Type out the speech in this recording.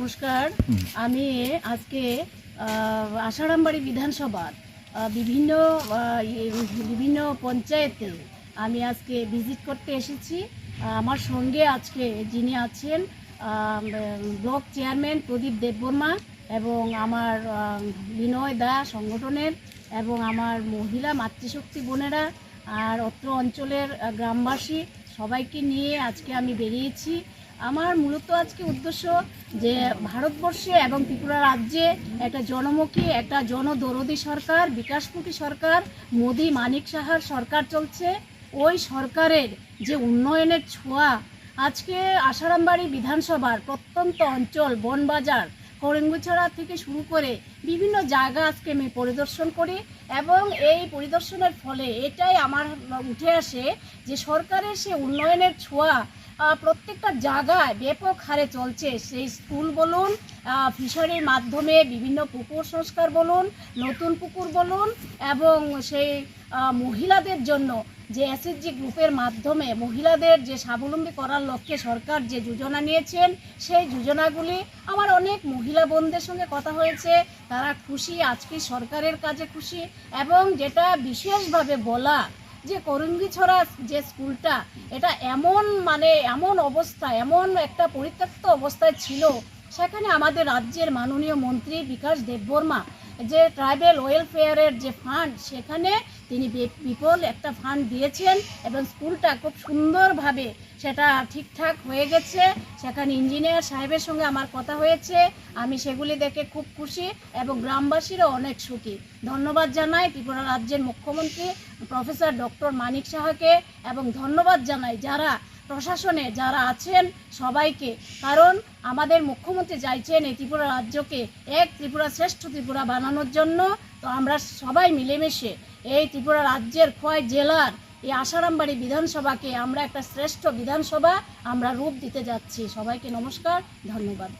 নমস্কার। আমি আজকে আহ, আসারামবাড়ি বিধানসভার বিভিন্ন বিভিন্ন পঞ্চায়েতে আমি আজকে ভিজিট করতে এসেছি। আমার সঙ্গে আজকে যিনি আছেন ব্লক চেয়ারম্যান প্রদীপ দেববর্মা এবং আমার বিনয় দা সংগঠনের এবং আমার মহিলা মাতৃশক্তি বোনেরা আর অত্র অঞ্চলের গ্রামবাসী সবাইকে নিয়ে আজকে আমি বেরিয়েছি। আমার মূলত আজকে উদ্দেশ্য যে ভারতবর্ষে এবং ত্রিপুরা রাজ্যে একটা জনমুখী, একটা জনদরদি সরকার বিকাশমুখী সরকার, মোদি, মানিক সাহার সরকার চলছে। ওই সরকারের যে উন্নয়নের ছোঁয়া, আজকে আসারামবাড়ি বিধানসভার প্রত্যন্ত অঞ্চল, বনবাজার করেঙ্গুছড়া থেকে শুরু করে বিভিন্ন জায়গা আজকে আমি পরিদর্শন করি এবং এই পরিদর্শনের ফলে এটাই আমার উঠে আসে যে সরকারের সে উন্নয়নের ছোঁয়া প্রত্যেকটা জায়গায় ব্যাপক হারে চলছে। সেই স্কুল বলুন ফিশারির মাধ্যমে বিভিন্ন পুকুর সংস্কার বলুন, নতুন পুকুর বলুন, এবং সেই মহিলাদের জন্য যে এসএসজি গ্রুপের মাধ্যমে মহিলাদের যে স্বাবলম্বী করার লক্ষ্যে সরকার যে যোজনা নিয়েছেন, সেই যোজনাগুলি আমার অনেক মহিলা বোনদের সঙ্গে কথা হয়েছে। তারা খুশি, আজকে সরকারের কাজে খুশি, এবং যেটা বিশেষভাবে বলা যে করঙ্গিছড়া যে স্কুলটা, এটা এমন মানে এমন অবস্থা, এমন একটা পরিত্যক্ত অবস্থায় ছিল। সেখানে আমাদের রাজ্যের মাননীয় মন্ত্রী বিকাশ দেববর্মা যে ট্রাইবেল ওয়েলফেয়ারের যে ফান্ড, সেখানে তিনি বিপুল একটা ফান্ড দিয়েছেন এবং স্কুলটা খুব সুন্দরভাবে সেটা ঠিকঠাক হয়ে গেছে। সেখানে ইঞ্জিনিয়ার সাহেবের সঙ্গে আমার কথা হয়েছে। আমি সেগুলি দেখে খুব খুশি এবং গ্রামবাসীরও অনেক সুখী। ধন্যবাদ জানাই ত্রিপুরা রাজ্যের মুখ্যমন্ত্রী প্রফেসর ডক্টর মানিক সাহাকে এবং ধন্যবাদ জানাই যারা প্রশাসনে যারা আছেন সবাইকে, কারণ আমাদের মুখ্যমন্ত্রী চাইছেন এই ত্রিপুরা রাজ্যকে এক ত্রিপুরা শ্রেষ্ঠ ত্রিপুরা বানানোর জন্য। তো আমরা সবাই মিলেমিশে এই ত্রিপুরা রাজ্যের খয় জেলার এই আসারামবাড়ি বিধানসভাকে আমরা একটা শ্রেষ্ঠ বিধানসভা আমরা রূপ দিতে যাচ্ছি। সবাইকে নমস্কার, ধন্যবাদ।